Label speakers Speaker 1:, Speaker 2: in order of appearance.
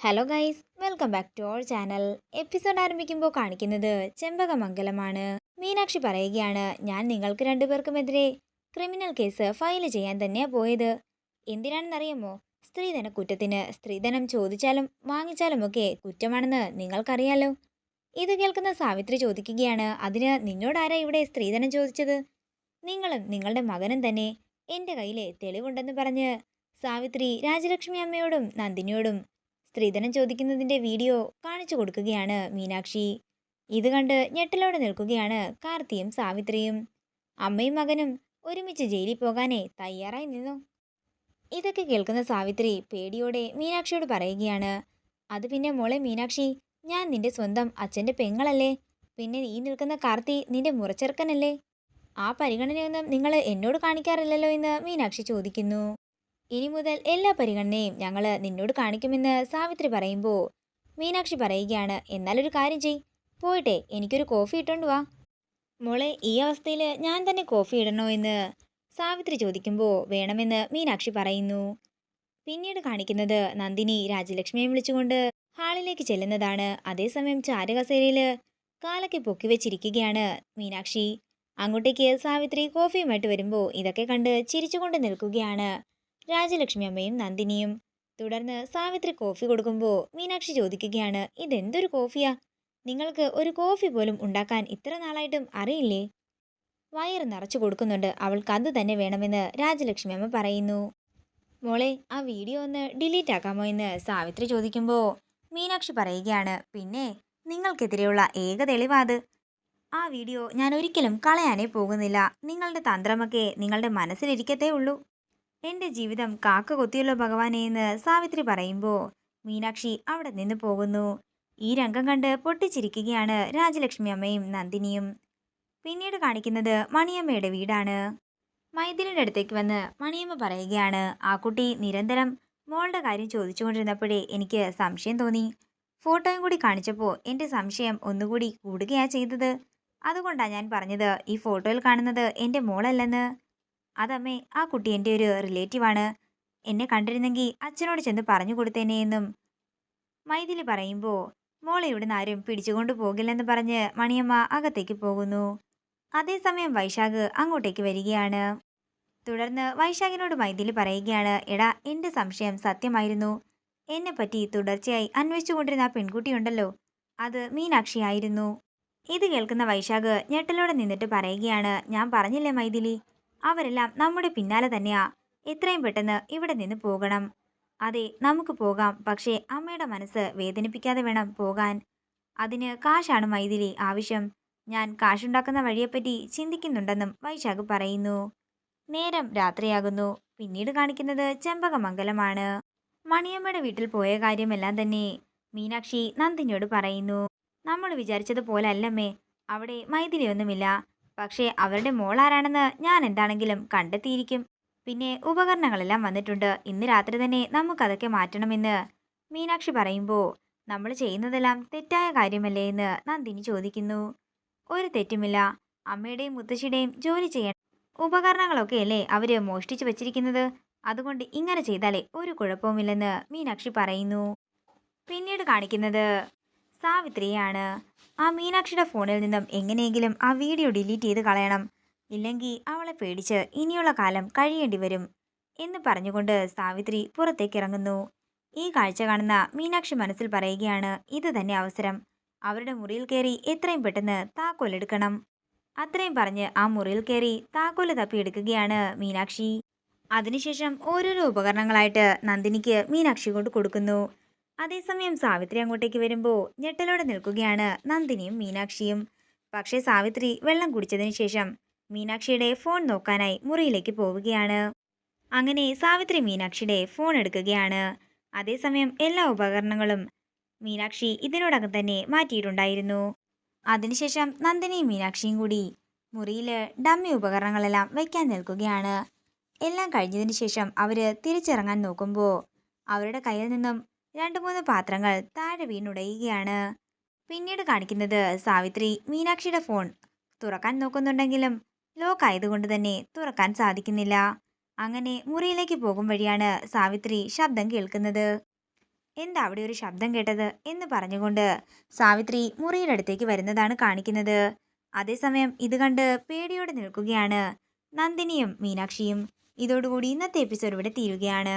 Speaker 1: Hello guys welcome back to our channel episode ആരംഭിക്കുമ്പോൾ കാണിക്കുന്നത് ചെമ്പകമംഗലമാണ്. മീനാക്ഷി പറയുകയാണ് ഞാൻ നിങ്ങൾക്ക് രണ്ടുപേർക്കുമെതിരെ ക്രിമിനൽ കേസ് ഫയൽ ചെയ്യാൻ തന്നെയാണ് പോയത്. എന്തിനാണെന്നറിയാമോ? സ്ത്രീധന കുറ്റത്തിന് സ്ത്രീധനം ചോദിച്ചാലും വാങ്ങിച്ചാലും ഒക്കെ കുറ്റമാണെന്ന് നിങ്ങൾക്കറിയാലോ? ഇത് കേൾക്കുന്ന സാവിത്രി ചോദിക്കുകയാണ് അതിന് നിന്നോടാരാ ഇവിടെ സ്ത്രീധനം ചോദിച്ചത്? നിങ്ങളും നിങ്ങളുടെ മകനും തന്നെ. എന്റെ കയ്യിലെ തെളിവുണ്ടെന്ന് പറഞ്ഞ് സാവിത്രി രാജലക്ഷ്മി അമ്മയോടും നന്ദിനിയോടും സ്ത്രീധനം ചോദിക്കുന്നതിന്റെ വീഡിയോ കാണിച്ചു കൊടുക്കുകയാണ് മീനാക്ഷി. ഇത് കണ്ട് ഞെട്ടലോടെ നിൽക്കുകയാണ് കാർത്തിയും സാവിത്രിയും. അമ്മയും മകനും ഒരുമിച്ച് ജയിലിൽ പോകാനേ തയ്യാറായി നിന്നു. ഇതൊക്കെ കേൾക്കുന്ന സാവിത്രി പേടിയോടെ മീനാക്ഷിയോട് പറയുകയാണ് അത് പിന്നെ മോളെ മീനാക്ഷി ഞാൻ നിന്റെ സ്വന്തം അച്ഛന്റെ പെങ്ങളല്ലേ? പിന്നെ ഈ നിൽക്കുന്ന കാർത്തി നിന്റെ മുറച്ചെറുക്കനല്ലേ? ആ പരിഗണനയൊന്നും നിങ്ങൾ എന്നോട് കാണിക്കാറില്ലല്ലോ എന്ന് മീനാക്ഷി ചോദിക്കുന്നു. ഇനി മുതൽ എല്ലാ പരിഗണനയും ഞങ്ങൾ നിന്നോട് കാണിക്കുമെന്ന് സാവിത്രി പറയുമ്പോൾ മീനാക്ഷി പറയുകയാണ് എന്നാലൊരു കാര്യം ചെയ് പോയിട്ടെ എനിക്കൊരു കോഫി ഇട്ടോണ്ട് വാ. മോളെ ഈ അവസ്ഥയിൽ ഞാൻ തന്നെ കോഫി ഇടണോ എന്ന്? സാവിത്രി ചോദിക്കുമ്പോൾ വേണമെന്ന് മീനാക്ഷി പറയുന്നു. പിന്നീട് കാണിക്കുന്നത് നന്ദിനി രാജലക്ഷ്മിയെ വിളിച്ചുകൊണ്ട് ഹാളിലേക്ക് ചെല്ലുന്നതാണ്. അതേസമയം ചാരകസേരയിൽ കാലൊക്കെ പൊക്കി വെച്ചിരിക്കുകയാണ് മീനാക്ഷി. അങ്ങോട്ടേക്ക് സാവിത്രി കോഫിയുമായിട്ട് വരുമ്പോൾ ഇതൊക്കെ കണ്ട് ചിരിച്ചുകൊണ്ട് നിൽക്കുകയാണ് രാജലക്ഷ്മി അമ്മയും നന്ദിനിയും. തുടർന്ന് സാവിത്രി കോഫി കൊടുക്കുമ്പോൾ മീനാക്ഷി ചോദിക്കുകയാണ് ഇതെന്തൊരു കോഫിയാ? നിങ്ങൾക്ക് ഒരു കോഫി പോലും ഉണ്ടാക്കാൻ ഇത്ര നാളായിട്ടും അറിയില്ലേ? വയറ് നിറച്ചു കൊടുക്കുന്നുണ്ട്. അവൾക്ക് അത് തന്നെ വേണമെന്ന് രാജലക്ഷ്മി അമ്മ പറയുന്നു. മോളെ ആ വീഡിയോ ഒന്ന് ഡിലീറ്റ് ആക്കാമോ എന്ന് സാവിത്രി ചോദിക്കുമ്പോൾ മീനാക്ഷി പറയുകയാണ് പിന്നെ നിങ്ങൾക്കെതിരെയുള്ള ഏക തെളിവാത് ആ വീഡിയോ ഞാൻ ഒരിക്കലും കളയാനേ പോകുന്നില്ല. നിങ്ങളുടെ തന്ത്രമൊക്കെ നിങ്ങളുടെ മനസ്സിലിരിക്കത്തേ ഉള്ളൂ. എന്റെ ജീവിതം കാക്ക കൊത്തിയല്ലോ ഭഗവാനെ എന്ന് സാവിത്രി പറയുമ്പോൾ മീനാക്ഷി അവിടെ നിന്ന് പോകുന്നു. ഈ രംഗം കണ്ട് പൊട്ടിച്ചിരിക്കുകയാണ് രാജലക്ഷ്മി അമ്മയും നന്ദിനിയും. പിന്നീട് കാണിക്കുന്നത് മണിയമ്മയുടെ വീടാണ്. മൈഥിലിന്റെ അടുത്തേക്ക് വന്ന് മണിയമ്മ പറയുകയാണ് ആ കുട്ടി നിരന്തരം മോളുടെ കാര്യം ചോദിച്ചുകൊണ്ടിരുന്നപ്പോഴേ എനിക്ക് സംശയം തോന്നി. ഫോട്ടോയും കൂടി കാണിച്ചപ്പോൾ എന്റെ സംശയം ഒന്നുകൂടി കൂടുകയാണ് ചെയ്തത്. അതുകൊണ്ടാണ് ഞാൻ പറഞ്ഞത് ഈ ഫോട്ടോയിൽ കാണുന്നത് എന്റെ മോളല്ലെന്ന്. അതമ്മേ ആ കുട്ടി എന്റെ ഒരു റിലേറ്റീവാണ് എന്നെ കണ്ടിരുന്നെങ്കിൽ അച്ഛനോട് ചെന്ന് പറഞ്ഞു കൊടുത്തേനെ എന്നും. മൈഥിലി പറയുമ്പോൾ മോളെ ഇവിടുന്ന് ആരും പിടിച്ചുകൊണ്ട് പോകില്ലെന്ന് പറഞ്ഞ് മണിയമ്മ അകത്തേക്ക് പോകുന്നു. അതേസമയം വൈശാഖ് അങ്ങോട്ടേക്ക് വരികയാണ്. തുടർന്ന് വൈശാഖിനോട് മൈഥിലി പറയുകയാണ് എടാ എന്റെ സംശയം സത്യമായിരുന്നു. എന്നെപ്പറ്റി തുടർച്ചയായി അന്വേഷിച്ചുകൊണ്ടിരുന്ന ആ പെൺകുട്ടിയുണ്ടല്ലോ അത് മീനാക്ഷിയായിരുന്നു. ഇത് കേൾക്കുന്ന വൈശാഖ് ഞെട്ടലോടെ നിന്നിട്ട് പറയുകയാണ് ഞാൻ പറഞ്ഞില്ലേ മൈഥിലി? അവരെല്ലാം നമ്മുടെ പിന്നാലെ തന്നെയാ. എത്രയും പെട്ടെന്ന് ഇവിടെ നിന്ന് പോകണം. അതെ നമുക്ക് പോകാം. പക്ഷേ അമ്മയുടെ മനസ്സ് വേദനിപ്പിക്കാതെ വേണം പോകാൻ. അതിന് കാശാണ് മൈഥിലി ആവശ്യം. ഞാൻ കാശുണ്ടാക്കുന്ന വഴിയെപ്പറ്റി ചിന്തിക്കുന്നുണ്ടെന്നും വൈശാഖ് പറയുന്നു. നേരം രാത്രിയാകുന്നു. പിന്നീട് കാണിക്കുന്നത് ചെമ്പകമംഗലമാണ്. മണിയമ്മയുടെ വീട്ടിൽ പോയ കാര്യമെല്ലാം തന്നെ മീനാക്ഷി നന്ദിനിയോട് പറയുന്നു. നമ്മൾ വിചാരിച്ചതുപോലെ അല്ലമ്മേ അവിടെ മൈഥിലിയൊന്നുമില്ല. പക്ഷേ അവരുടെ മോൾ മോളാരാണെന്ന് ഞാൻ എന്താണെങ്കിലും കണ്ടെത്തിയിരിക്കും. പിന്നെ ഉപകരണങ്ങളെല്ലാം വന്നിട്ടുണ്ട്. ഇന്ന് രാത്രി തന്നെ നമുക്കതൊക്കെ മാറ്റണമെന്ന് മീനാക്ഷി പറയുമ്പോൾ നമ്മൾ ചെയ്യുന്നതെല്ലാം തെറ്റായ കാര്യമല്ലേ? എന്ന് നന്ദിനി ചോദിക്കുന്നു. ഒരു തെറ്റുമില്ല. അമ്മയുടെയും മുത്തശ്ശിയുടെയും ജോലി ചെയ്യണം. ഉപകരണങ്ങളൊക്കെ അല്ലേ അവർ മോഷ്ടിച്ചു വച്ചിരിക്കുന്നത്? അതുകൊണ്ട് ഇങ്ങനെ ചെയ്താലേ ഒരു കുഴപ്പവുമില്ലെന്ന് മീനാക്ഷി പറയുന്നു. പിന്നീട് കാണിക്കുന്നത് സാവിത്രിയാണ്. ആ മീനാക്ഷിയുടെ ഫോണിൽ നിന്നും എങ്ങനെയെങ്കിലും ആ വീഡിയോ ഡിലീറ്റ് ചെയ്ത് കളയണം. ഇല്ലെങ്കിൽ അവളെ പേടിച്ച് ഇനിയുള്ള കാലം കഴിയേണ്ടി വരും എന്ന് പറഞ്ഞുകൊണ്ട് സാവിത്രി പുറത്തേക്ക് ഇറങ്ങുന്നു ഈ കാഴ്ച കാണുന്ന മീനാക്ഷി മനസ്സിൽ പറയുകയാണ് ഇത് തന്നെ അവസരം. അവരുടെ മുറിയിൽ കയറി എത്രയും പെട്ടെന്ന് താക്കോലെടുക്കണം അത്രയും പറഞ്ഞ് ആ മുറിയിൽ കയറി താക്കോൽ തപ്പിയെടുക്കുകയാണ് മീനാക്ഷി. അതിനുശേഷം ഓരോരോ ഉപകരണങ്ങളായിട്ട് നന്ദിനിക്ക് മീനാക്ഷി കൊണ്ട് കൊടുക്കുന്നു. അതേസമയം സാവിത്രി അങ്ങോട്ടേക്ക് വരുമ്പോൾ ഞെട്ടലോടെ നിൽക്കുകയാണ് നന്ദിനിയും മീനാക്ഷിയും. പക്ഷേ സാവിത്രി വെള്ളം കുടിച്ചതിന് ശേഷം മീനാക്ഷിയുടെ ഫോൺ നോക്കാനായി മുറിയിലേക്ക് പോവുകയാണ്. അങ്ങനെ സാവിത്രി മീനാക്ഷിയുടെ ഫോൺ എടുക്കുകയാണ്. അതേസമയം എല്ലാ ഉപകരണങ്ങളും മീനാക്ഷി ഇതിനോടകം തന്നെ മാറ്റിയിട്ടുണ്ടായിരുന്നു. അതിനുശേഷം നന്ദിനിയും മീനാക്ഷിയും കൂടി മുറിയിൽ ഡമ്മി ഉപകരണങ്ങളെല്ലാം വയ്ക്കാൻ നിൽക്കുകയാണ്. എല്ലാം കഴിഞ്ഞതിന് ശേഷം അവർ തിരിച്ചിറങ്ങാൻ നോക്കുമ്പോൾ അവരുടെ കയ്യിൽ നിന്നും രണ്ട് മൂന്ന് പാത്രങ്ങൾ താഴെ വീണുടയുകയാണ്. പിന്നീട് കാണിക്കുന്നത് സാവിത്രി മീനാക്ഷിയുടെ ഫോൺ. തുറക്കാൻ നോക്കുന്നുണ്ടെങ്കിലും ലോക്ക് ആയതുകൊണ്ട് തന്നെ തുറക്കാൻ സാധിക്കുന്നില്ല. അങ്ങനെ മുറിയിലേക്ക് പോകും വഴിയാണ് സാവിത്രി ശബ്ദം കേൾക്കുന്നത്. എന്താ അവിടെ ഒരു ശബ്ദം കേട്ടത് എന്ന് പറഞ്ഞുകൊണ്ട് സാവിത്രി മുറിയുടെ അടുത്തേക്ക് വരുന്നതാണ് കാണിക്കുന്നത്. അതേസമയം ഇത് കണ്ട് പേടിയോടെ നിൽക്കുകയാണ് നന്ദിനിയും മീനാക്ഷിയും. ഇതോടുകൂടി ഇന്നത്തെ എപ്പിസോഡ് ഇവിടെ തീരുകയാണ്.